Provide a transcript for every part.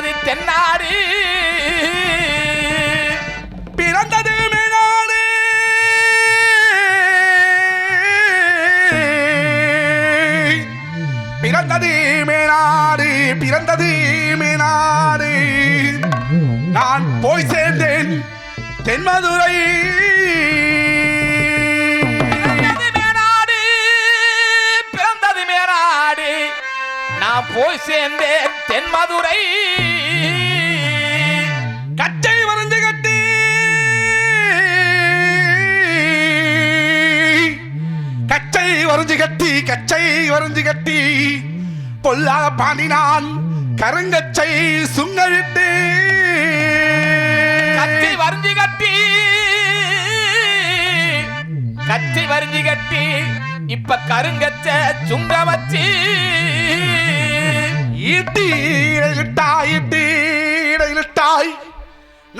பிறந்தது வாழ்ந்தது தென்னாடு. பிறந்தது மேனாடு பிறந்தது மேனாடு பிறந்தது மேனாடு நான் போய் சேர்ந்தேன் தென்மதுரை. பிறந்தது மேனாடு பிறந்தது மேனாடு நான் போய் சேர்ந்தேன் தென்மதுரை கச்சை வரைஞ்சு கட்டி. கச்சை வரைஞ்சு கட்டி கச்சை வரைஞ்சு கட்டி. பொல்லாத பாண்டினான் கருங்கச்சை சுங்கவிட்டு கத்தி வரைஞ்சு கட்டி. கத்தி வரைஞ்சு கட்டி. இப்ப கருங்கச்ச சுங்க வச்சு ஈட்டி இடையிட்டாய் ஈட்டி இடையிட்டாய்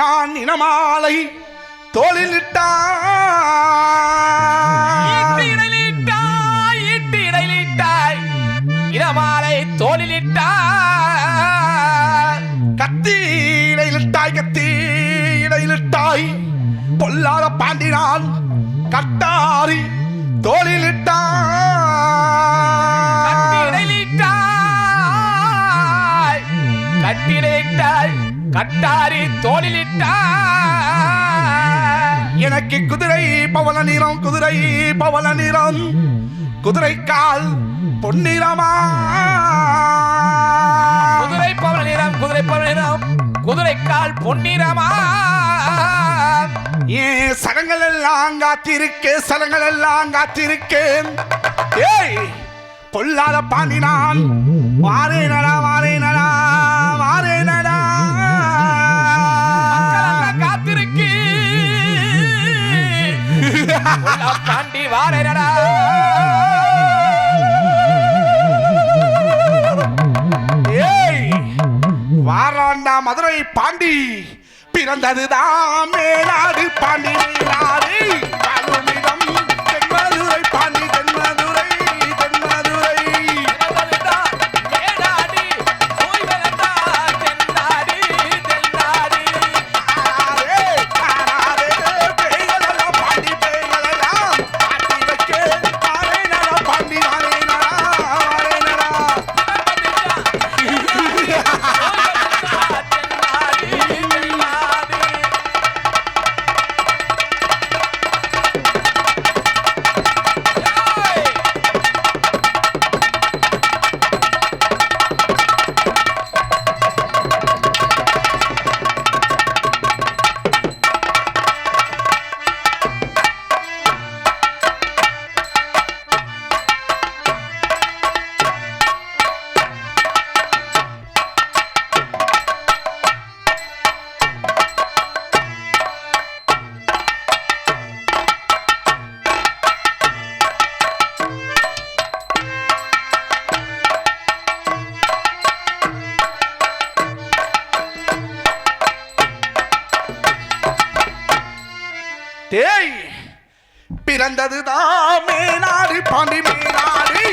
நான் இனமாலை தோளில் ஈட்டு இடையிலிட்டாய், ஈட்டு இடையிலிட்டாய், இடமாலை தோளிலிட்டாய். கத்தி இடையிலிட்டாய் கத்தி இடையிலிட்டாய். பொல்லாத பாண்டினான் கட்டாரி தோளிலிட்டாய். இடையிலிட்டாய், கட்டி இடையிட்டாய், கட்டாரி தோளிலிட்டாய். எனக்கு குதிரை பவள நிறம் குதிரை பவள நிறம். குதிரை கால் பொன்னிறமா குதிரை பவள நிறம் குதிரை பவள நிறம். குதிரை கால் பொன்னிறமா ஏன் சரங்கள் எல்லாம் காத்திருக்கேன் சரங்கள் எல்லாம் காத்திருக்கேன் ஏய் பொல்லாத பாண்டினான் வாரே நடா வாரே நடா வாரே நடா. காத்திருக்கு. உள்ள பாண்டி நடா. ஏய் வாராண்டா மதுரை பாண்டி. பிறந்ததுதான் மேலாடு பாண்டி மேலாடு ஏய் பிறந்தது பிறந்ததுதான் மேனாடு பாண்டி மேனாடு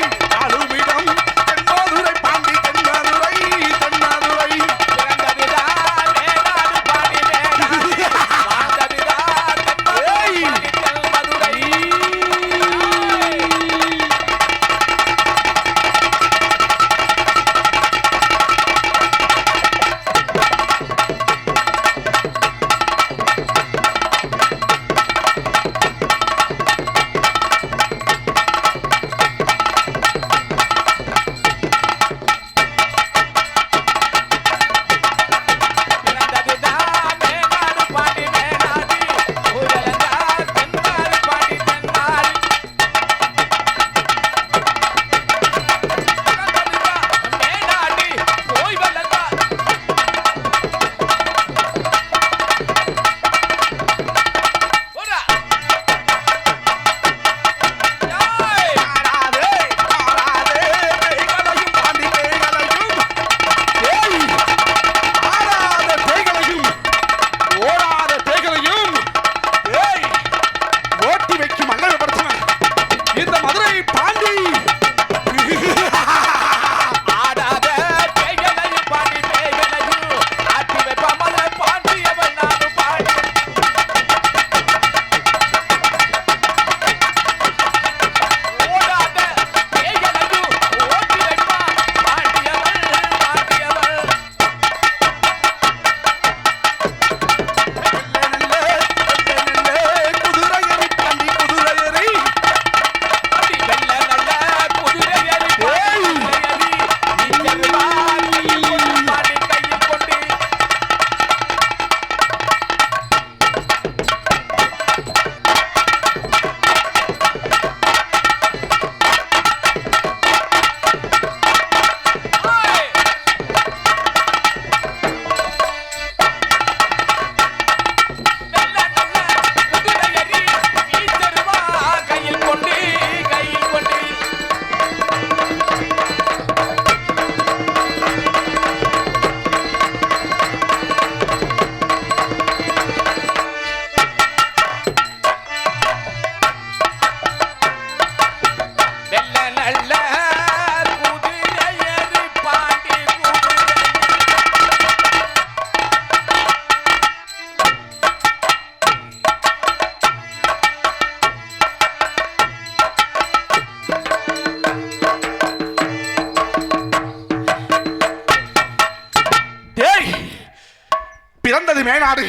மேனாடு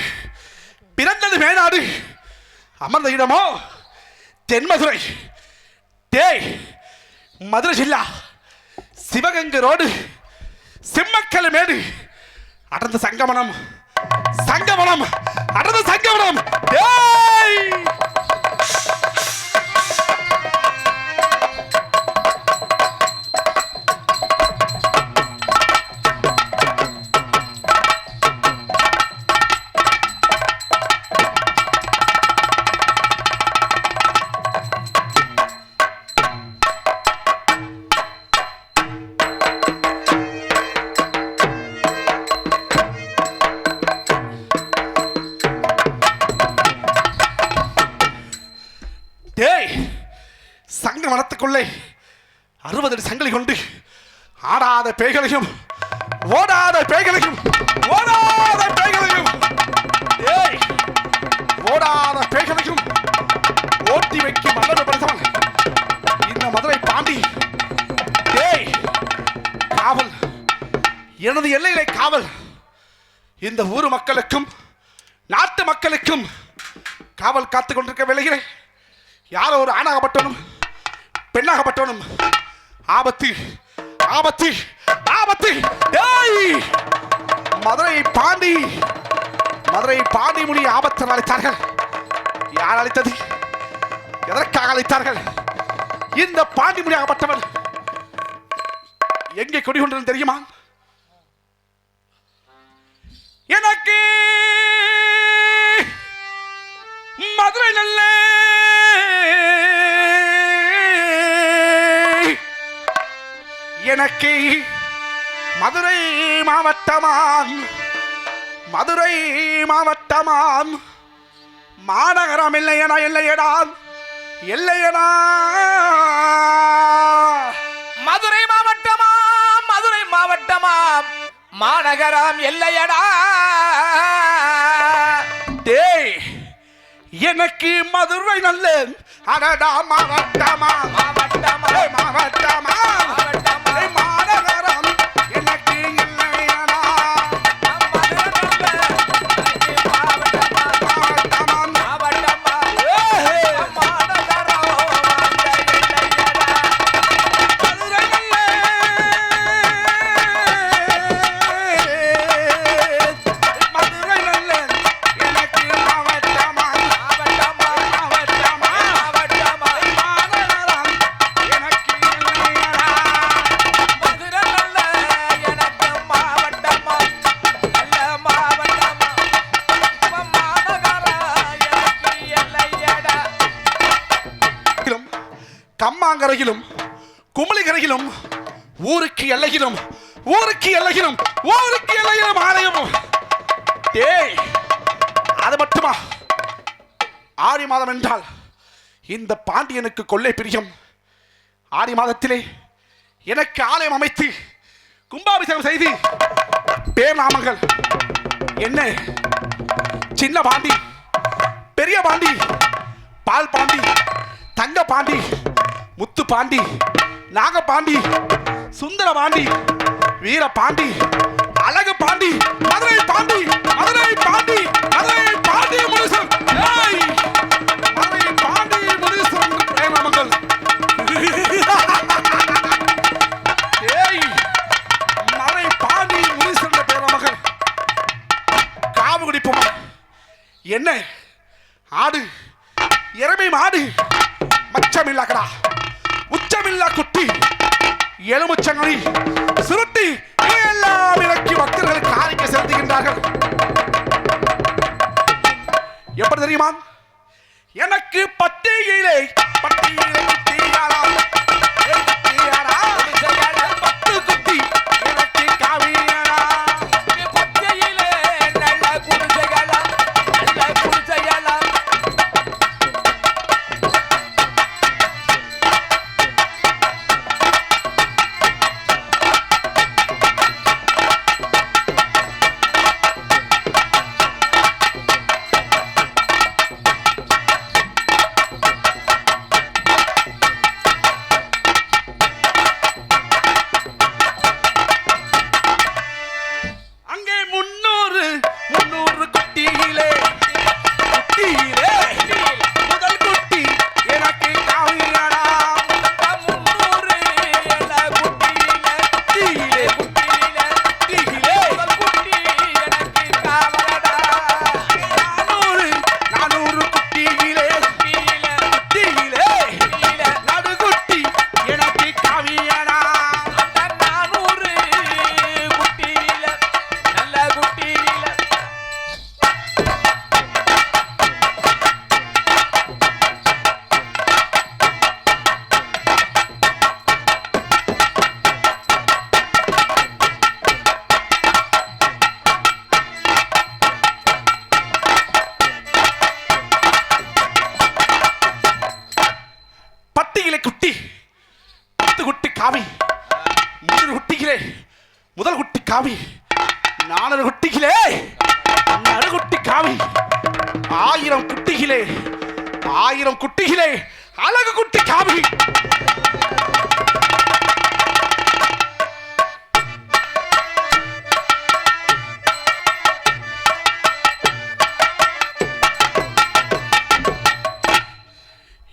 பிறந்தது மேனாடு அமர்ந்த இடமோ தென்மதுரை. டேய் மதுரை ஜில்லா சிவகங்கை ரோடு சிம்மக்கல் மேடு அடர்ந்த சங்கமனம் சங்கமனம் அடர்ந்த சங்கமனம். டேய்! ஏய் சங்க வளர்த்துக்குள்ளே. அறுபது அடி சங்கிலி கொண்டு ஆடாத பேய்களையும் ஓடாத பேய்களையும் ஓடாத பேய்களையும். ஏய் ஓடாத பேய்களையும் ஓட்டி வைக்கும் மதுரை படைத்தவன் இந்த மதுரை பாண்டி. ஏய் காவல் எனது எல்லையிலே காவல். இந்த ஊர் மக்களுக்கும் நாட்டு மக்களுக்கும் காவல் காத்துக் கொண்டிருக்க விளைகிறேன் யாரோ ஒரு ஆணாகப்பட்டவனும் பெண்ணாகப்பட்டவனும். ஆபத்து ஆபத்து ஆபத்து. ஏய்! மதுரை பாண்டி மதுரை பாண்டி முனி ஆபத்தில் அழைத்தார்கள் யார் அழைத்தது எதற்காக அழைத்தார்கள் இந்த பாண்டி முனியாகப்பட்டவன் எங்கே குடிகொண்டிருந்தது தெரியுமா? எனக்கு மதுரை நல்ல எனக்கு மதுரை மாவட்டமாம். மதுரை மாவட்டமாம். மாநகரம் இல்லையடா இல்லையடா இல்லையடா மதுரை மாவட்டமா மதுரை மாவட்டமா மாநகரம் எல்லையடா. டேய் எனக்கு மதுரை நல்ல அடடா மாவட்டமா மாவட்டமா மாவட்டமா கூழாங்கரையிலும் குமளி கரையிலும் ஊருக்கு எல்லையிலும் ஊருக்கு எல்லையிலும் ஊருக்கு எல்லையிலும் ஆலயம். டேய் அது மட்டுமா? ஆடி மாதம் என்றால் இந்த பாண்டியனுக்கு கொள்ளை பிரியம். ஆடி மாதத்திலே எனக்கு ஆலயம் அமைத்து கும்பாபிஷேகம் செய்து பேர் நாமங்கள். என்ன? சின்ன பாண்டி பெரிய பாண்டி பால் பாண்டி தங்க பாண்டி முத்து பாண்டி நாக பாண்டி சுந்தர பாண்டி வீர பாண்டி அழகு பாண்டி மதுரை பாண்டி மதுரை பாண்டி மதுரை பாண்டி முனிசன். ஏய்! மதுரை பாண்டி முனிசன் மக்கள் ஏய் மதுரை பாண்டி முனிசன் மகள். காவு குடிப்போமா என்ன? ஆடு எருமை மாடு மச்சமில்லாக்கடா. உச்சமில்லா குட்டி எலுமிச்சங்கனி சுருட்டி எல்லாம் இறக்கி பக்தர்கள் காணிக்க செலுத்துகின்றார்கள். எப்படி தெரியுமா? எனக்கு பட்டியிலே பட்டியிலே காமி. குட்டி காவி நாலு குட்டிகளே நடுகுட்டி காவி ஆயிரம் குட்டிகளே. ஆயிரம் குட்டிகளே. அழகு குட்டி காமி.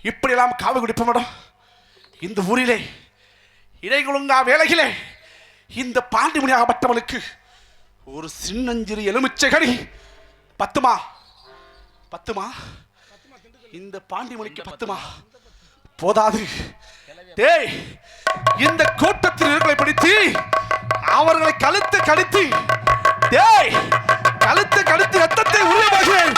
இப்படியெல்லாம் காவி குடிப்போம் இந்த ஊரிலே இடைகுழுங்கா வேலைகளே. இந்த பாண்டிமணியாகப்பட்டவனுக்கு ஒரு சின்னஞ்சிறு எலுமிச்சை கனி பத்துமா? பத்துமா? இந்த பாண்டிமணிக்கு பத்துமா? போதாது. டேய் இந்த கூட்டத்தில் இருகளை பிடித்து அவர்களை கழுத்து கடித்து டேய் கழுத்து கழுத்து ரத்தத்தை உருவாகிறேன்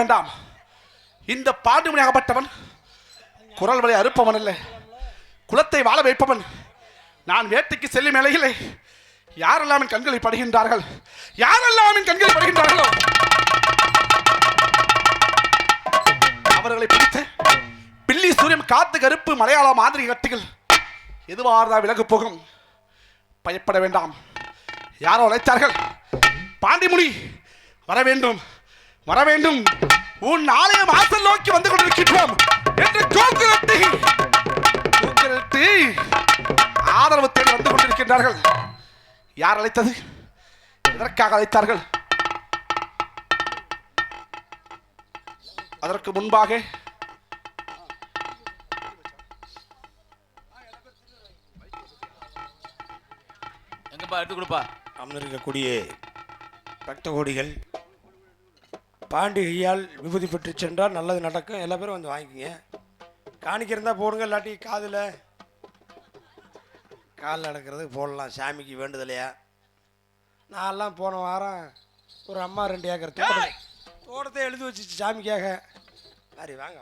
வேண்டாம் இந்த பாண்டுமணியாகப்பட்டவன் குரல் வழி அறுப்பவன் அல்ல. குலத்தை வாழ வைப்பவன். நான் வேட்டைக்கு செல்லும் வேளையிலே யாரெல்லாம் என் கண்களை படுகின்றார்கள்? யாரெல்லாம் என் கண்களை படுகின்றார்களோ? அவர்களை பிடித்த பில்லி சூரியன் காத்து கருப்பு மலையாள மாதிரி கட்டிகள் எதுவாரதா விலகு போகும்? பயப்பட வேண்டாம். யாரோ அழைத்தார்கள்? பாண்டிமுனி வர வேண்டும். வர வேண்டும் உன் ஆலய வாசல் நோக்கி வந்து கொண்டிருக்கின்றோம் என்று கூக்குரட்டி கூக்குரட்டி ஆதரவு தேடி வந்து கொண்டிருக்கின்றார்கள். யார் அழைத்தது? எதற்காக அழைத்தார்கள்? அதற்கு முன்பாக எங்கப்பா எடுத்து கொடுப்பா. அமர்ந்திருக்கக்கூடிய பக்த கோடிகள் பாண்டிகையால் விபூதி பெற்று சென்றால் நல்லது நடக்கும். எல்லா பேரும் வந்து வாங்கிக்கோங்க. காணிக்க இருந்தால் போடுங்க இல்லாட்டி காதில். காலில் நடக்கிறது போடலாம். சாமிக்கு வேண்டுதலையா? நான்லாம் போன வாரம் ஒரு அம்மா ரெண்டு ஏக்கர் தோட்டத்தை எழுதி வச்சுச்சு சாமிக்காக. சரி வாங்க.